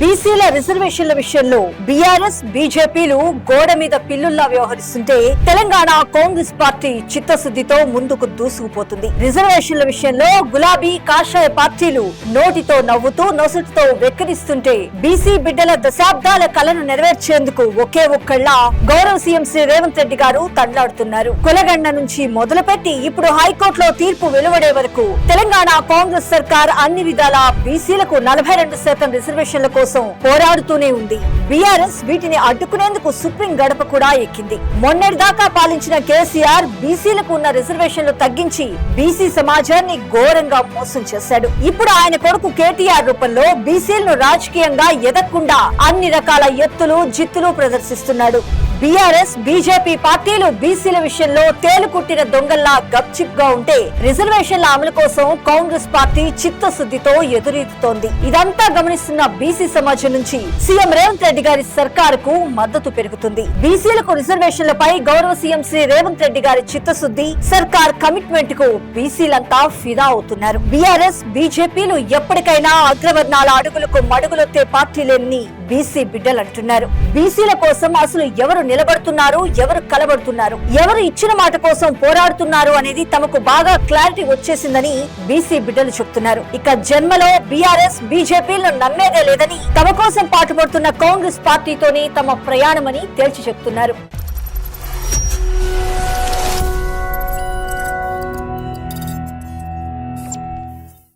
బీసీల రిజర్వేషన్ల విషయంలో బీఆర్ఎస్ బీజేపీలు గోడ మీద పిల్లుల్లా వ్యవహరిస్తుంటే తెలంగాణ కాంగ్రెస్ పార్టీ చిత్తశుద్ధితో ముందుకు దూసుకుపోతుంది. రిజర్వేషన్ల విషయంలో గులాబీ కాషాయ పార్టీలు నోటితో నవ్వుతూ నొసటితో వెక్కిరిస్తుంటే బీసీ బిడ్డల దశాబ్దాల కలను నెరవేర్చేందుకు ఒకే ఒక్కళ్ళ గౌరవ సీఎం శ్రీ రేవంత్ రెడ్డి గారు తండ్లాడుతున్నారు కులగండ నుంచి మొదలుపెట్టి ఇప్పుడు హైకోర్టులో తీర్పు వెలువడే వరకు తెలంగాణ కాంగ్రెస్ సర్కార్ అన్ని విధాల బీసీలకు నలభై రెండు శాతం రిజర్వేషన్ల కోసం పోరాడుతూనే ఉంది. బీఆర్ఎస్ వీటిని అడ్డుకునేందుకు సుప్రీం గడప కూడా ఎక్కింది. మొన్నటిదాకా పాలించిన కేసీఆర్ బీసీలకు ఉన్న రిజర్వేషన్లు తగ్గించి బీసీ సమాజాన్ని ఘోరంగా మోసం చేశాడు. ఇప్పుడు ఆయన కొడుకు కేటీఆర్ రూపంలో బీసీలను రాజకీయంగా ఎదగకుండా అన్ని రకాల ఎత్తులు జిత్తులు ప్రదర్శిస్తున్నాడు. బీఆర్ఎస్ బీజేపీ పార్టీలు బీసీల విషయంలో తేలుకుట్టిన దొంగల్లా గప్చిప్గా ఉంటే రిజర్వేషన్ల అమలు కోసం కాంగ్రెస్ పార్టీ చిత్తశుద్ధితో ఎదురీదుతోంది. ఇదంతా గమనిస్తున్న బీసీ సమాజం నుంచి సీఎం రేవంత్ రెడ్డి గారి సర్కారుకు మద్దతు పెరుగుతుంది. బీసీలకు రిజర్వేషన్లపై గౌరవ సీఎం శ్రీ రేవంత్ రెడ్డి గారి చిత్తశుద్ధి సర్కార్ కమిట్మెంట్కు బీసీలంతా ఫిదా అవుతున్నారు. బీఆర్ఎస్ బీజేపీలు ఎప్పటికైనా అగ్రవర్ణాల అడుగులకు మడుగులొత్తే పార్టీలన్నీ బీసీ బిడ్డలు అంటున్నారు. బీసీల కోసం అసలు ఎవరు నిలబడుతున్నారు ఎవరు కలబడుతున్నారు ఎవరు ఇచ్చిన మాట కోసం పోరాడుతున్నారు అనేది తమకు బాగా క్లారిటీ వచ్చేసిందని బీసీ బిడ్డలు చెప్తున్నారు. ఇక జన్మలో బీఆర్ఎస్ బీజేపీలను నమ్మేదే లేదని తమ కోసం పాటుపడుతున్న కాంగ్రెస్ పార్టీతోనే తమ ప్రయాణమని తేల్చి చెప్తున్నారు.